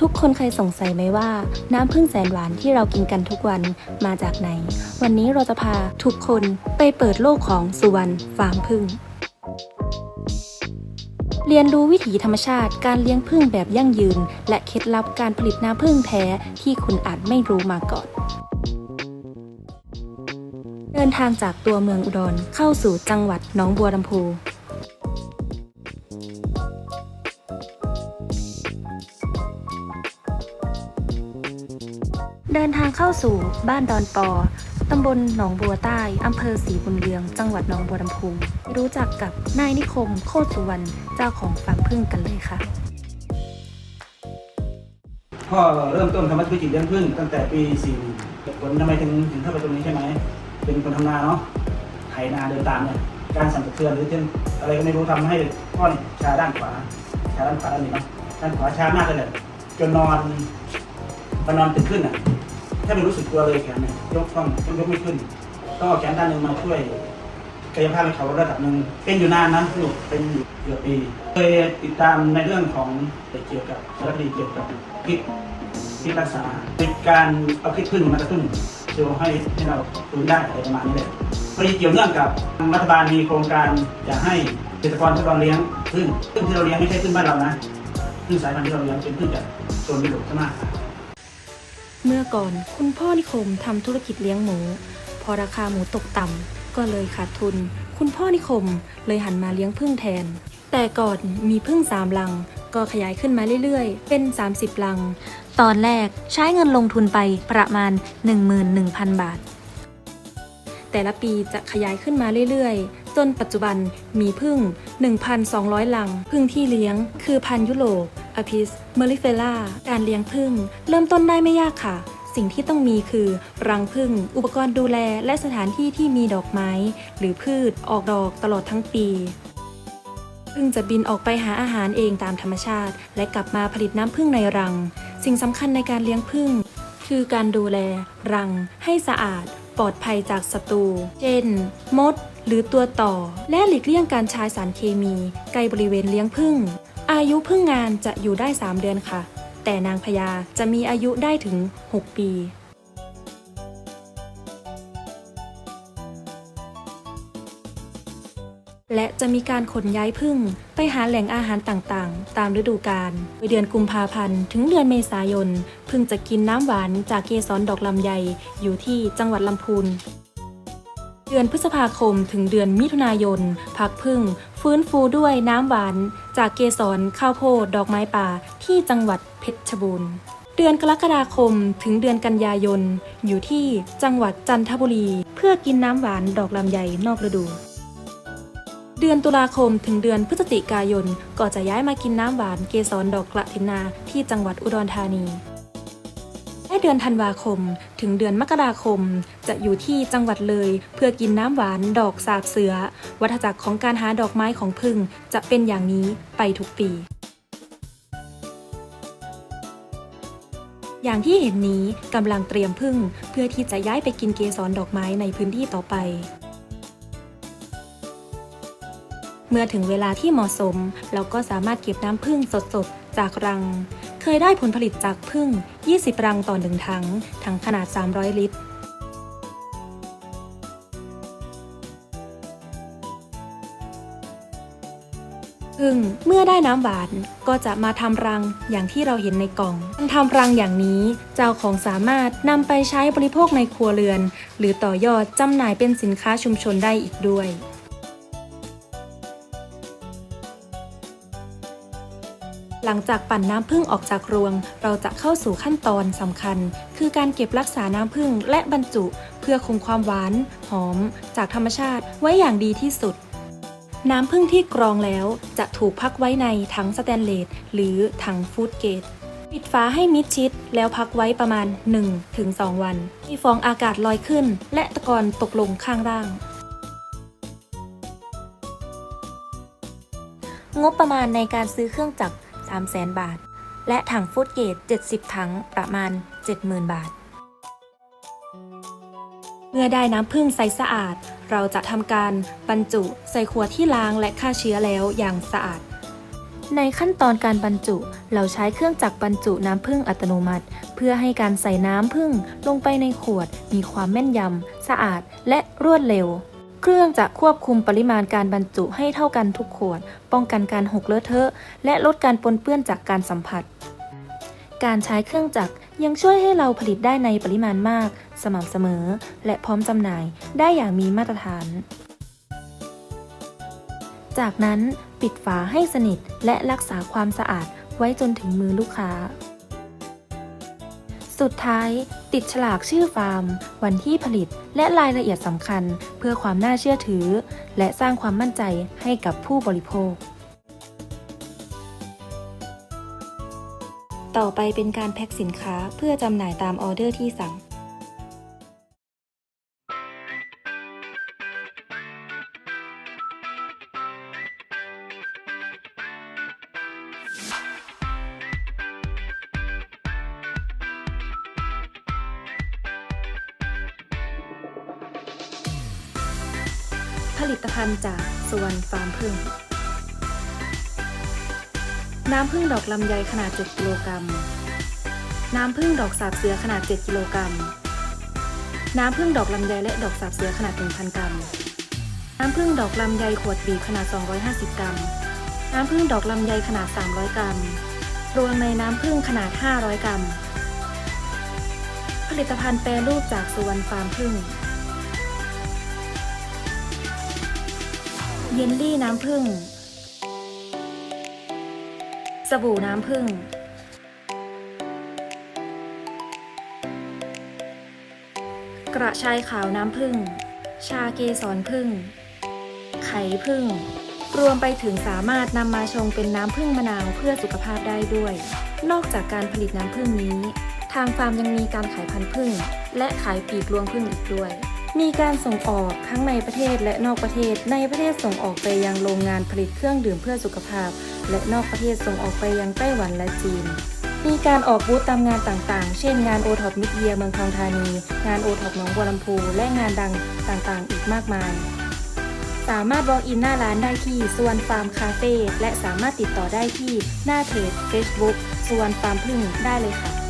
ทุกคนเคยสงสัยไหมว่า น้ำผึ้งแสนหวานที่เรากินกันทุกวันมาจากไหน วันนี้เราจะพาทุกคนไปเปิดโลกของสุวรรณฟาร์มผึ้งเรียนรู้วิถีธรรมชาติการเลี้ยงผึ้งแบบยั่งยืน และเคล็ดลับการผลิตน้ำผึ้งแท้ที่คุณอาจไม่รู้มาก่อนเดินทางจากตัวเมืองอุดรเข้าสู่จังหวัดหนองบัวลำพู เดินทางเข้าสู่บ้านดอนปอ ตำบลหนองบัวใต้ อำเภอศรีบุญเรือง จังหวัดหนองบัวลำพู รู้จักกับนายนิคม โคตรสุวรรณ เจ้าของฟาร์มพึ่งกันเลยค่ะ พ่อเริ่มต้นทำธุรกิจเลี้ยงผึ้งตั้งแต่ปี4ผลทำไมถึงถึงเข้าไปตรงนี้ใช่ไหม เป็นคนทำนาเนาะไถนาเดินตามเนี่ยการสั่นสะเทือนหรือเช่นอะไรก็ไม่รู้ทำให้พ่อเนี่ยชาด้านขวา ชาด้านขวาด้านนี้เนาะด้านขวาชามากเลยเนี่ยจนนอนพอนอนตื่นขึ้นอะ แทบไม่รู้สึกตัวเลยแขนเนี่ยยกต้องต้องยกไม่ขึ้น ต้องเอาแขนด้านหนึ่งมาช่วยกายภาพให้เขาระดับหนึ่งเป็นอยู่นานนะลูกเป็นอยู่เกือบปีเคยติดตามในเรื่องของเกี่ยวกับสารคดีเกี่ยวกับพิษที่รักษาในการเอาคลิปพึ่งมากระตุ้นเชื่อให้ให้เราฟื้นได้อะไรประมาณนี้เลยพอดีเกี่ยวเนื่องกับรัฐบาลมีโครงการอยากให้เกษตรกรทดลองเลี้ยงพึ่งพึ่งที่เราเลี้ยงไม่ใช่พึ่งบ้านเรานะพึ่งสายพันธุ์ที่เราเลี้ยงเป็นพึ่งจากโซนยุโรปซะมาก เมื่อก่อนคุณพ่อนิคมทำธุรกิจเลี้ยงหมู พอราคาหมูตกต่ำก็เลยขาดทุน คุณพ่อนิคมเลยหันมาเลี้ยงผึ้งแทน แต่ก่อนมีผึ้งสามลัง ก็ขยายขึ้นมาเรื่อยๆ เป็น 30 ลัง ตอนแรกใช้เงินลงทุนไปประมาณ 11,000 บาท แต่ละปีจะขยายขึ้นมาเรื่อยๆ จนปัจจุบันมีพึ่ง 1,200 ลัง พึ่งที่เลี้ยงคือพันยุโรป อพิสเมลิเฟล่า การเลี้ยงพึ่งเริ่มต้นได้ไม่ยากค่ะ สิ่งที่ต้องมีคือ รังพึ่งอุปกรณ์ดูแล และสถานที่ที่มีดอกไม้ หรือพืชออกดอกตลอดทั้งปีพึ่งจะบินออกไปหาอาหารเองตามธรรมชาติ และกลับมาผลิตน้ำพึ่งในรัง สิ่งสำคัญในการเลี้ยงพึ่งคือการดูแล รัง ให้สะอาด ปลอดภัยจากศัตรูเช่น มด หรือตัวต่อ และหลีกเลี่ยงการใช้สารเคมี ใกล้บริเวณเลี้ยงพึ่ง อายุพึ่งงานจะอยู่ได้ 3 เดือนค่ะ แต่นางพญาจะมีอายุได้ถึง 6 ปี และจะมีการขนย้ายพึ่งไปหาแหล่งอาหารต่างๆ ตามฤดูกาลโดยเดือนกุมภาพันธ์ถึงเดือนเมษายน พึ่งจะกินน้ำหวานจากเกสรดอกลำไยอยู่ที่จังหวัดลำพูน เดือนพฤษภาคมถึงเดือนมิถุนายนพักพึ่ง ฟื้นฟูด้วยน้ำหวาน จากเกสรข้าวโพดดอกไม้ป่าที่จังหวัดเพชรบูรณ์ เดือนกรกฎาคมถึงเดือนกันยายน อยู่ที่จังหวัดจันทบุรี เพื่อกินน้ำหวานดอกลำไยนอกฤดู เดือนตุลาคมถึงเดือนพฤศจิกายนก็จะย้ายมากินน้ำหวานเกสรดอกกระถินนาที่จังหวัดอุดรธานี และเดือนธันวาคม ถึงเดือนมกราคม จะอยู่ที่จังหวัดเลย เพื่อกินน้ำหวานดอกสาบเสือ วัฏจักรของการหาดอกไม้ของพึ่งจะเป็นอย่างนี้ไปทุกปี อย่างที่เห็นนี้กำลังเตรียมพึ่งเพื่อที่จะย้ายไปกินเกสรดอกไม้ในพื้นที่ต่อไปเมื่อถึงเวลาที่เหมาะสม เราก็สามารถเก็บน้ำผึ้งสดๆ จากรัง เคยได้ผลผลิตจากผึ้ง20 รังต่อหนึ่งถัง ถังขนาด 300 ลิตรพึ่งเมื่อได้น้ำหวานก็จะมาทำรังอย่างที่เราเห็นในกล่องการทำรังอย่างนี้เจ้าของสามารถนำไปใช้บริโภคในครัวเรือน หรือต่อยอดจำหน่ายเป็นสินค้าชุมชนได้อีกด้วย หลังจากปั่นน้ำผึ้งออกจากรวง เราจะเข้าสู่ขั้นตอนสำคัญ คือการเก็บรักษาน้ำผึ้งและบรรจุ เพื่อคงความหวาน หอม จากธรรมชาติไว้อย่างดีที่สุด น้ำผึ้งที่กรองแล้วจะถูกพักไว้ในถังสแตนเลสหรือถังฟูดเกรดปิดฝาให้มิดชิดแล้วพักไว้ประมาณ 1-2 วัน มีฟองอากาศลอยขึ้น และตะกอนตกลงข้างล่าง งบประมาณในการซื้อเครื่องจักร 300,000 บาท และถังฟูดเกรด70 ถังประมาณ 70,000 บาท เมื่อได้น้ำผึ้งใสสะอาด เราจะทำการบรรจุใส่ขวดที่ล้างและฆ่าเชื้อแล้วอย่างสะอาดในขั้นตอนการบรรจุ เราใช้เครื่องจักรบรรจุน้ำผึ้งอัตโนมัติ เพื่อให้การใส่น้ำผึ้งลงไปในขวด มีความแม่นยำ สะอาดและรวดเร็ว เครื่องจะควบคุมปริมาณการบรรจุให้เท่ากันทุกขวด ป้องกันการหกเลอะเทอะ และลดการปนเปื้อนจากการสัมผัส การใช้เครื่องจักรยังช่วยให้เราผลิตได้ในปริมาณมาก สม่ำเสมอ และพร้อมจำหน่ายได้อย่างมีมาตรฐาน จากนั้นปิดฝาให้สนิทและรักษาความสะอาดไว้จนถึงมือลูกค้า สุดท้าย ติดฉลากชื่อฟาร์ม วันที่ผลิต และรายละเอียดสำคัญ เพื่อความน่าเชื่อถือ และสร้างความมั่นใจให้กับผู้บริโภค ต่อไปเป็นการแพ็คสินค้าเพื่อจำหน่ายตามออเดอร์ที่สั่ง ผลิตภัณฑ์จากสวนฟาร์มพึ่ง น้ำผึ้งดอกลำไยขนาด 7 กิโลกรัม น้ำผึ้งดอกสาบเสือขนาด 7 กิโลกรัม น้ำผึ้งดอกลำไยและดอกสาบเสือขนาด 1,000 กรัม น้ำผึ้งดอกลำไยขวดบีบขนาด 250 กรัม น้ำผึ้งดอกลำไยขนาด 300 กรัม รวมในน้ำผึ้งขนาด 500 กรัม ผลิตภัณฑ์แปรรูปจากสุวรรณฟาร์มผึ้ง เยลลี่น้ำผึ้ง สบู่น้ำผึ้ง กระชายขาวน้ำผึ้ง ชาเกสรผึ้ง ไข่ผึ้ง รวมไปถึงสามารถนำมาชงเป็นน้ำผึ้งมะนาวเพื่อสุขภาพได้ด้วย นอกจากการผลิตน้ำผึ้งนี้ ทางฟาร์มยังมีการขายพันธุ์ผึ้งและขายปีกลวงผึ้งอีกด้วย มีการส่งออกทั้งในประเทศและนอกประเทศ ในประเทศส่งออกไปยังโรงงานผลิตเครื่องดื่มเพื่อสุขภาพ และนอกประเทศส่งออกไปยังไต้หวันและจีน มีการออกบูธตามงานต่างๆ เช่นงานโอท็อปมิดเยียเมืองทองธานี งานโอท็อปหนองบัวลำพู และงานดังต่างๆ อีกมากมาย สามารถ walk in หน้าร้านได้ที่สวนฟาร์มคาเฟ่และสามารถติดต่อได้ที่หน้าเพจ Facebook สวนฟาร์มพึ่งได้เลยค่ะ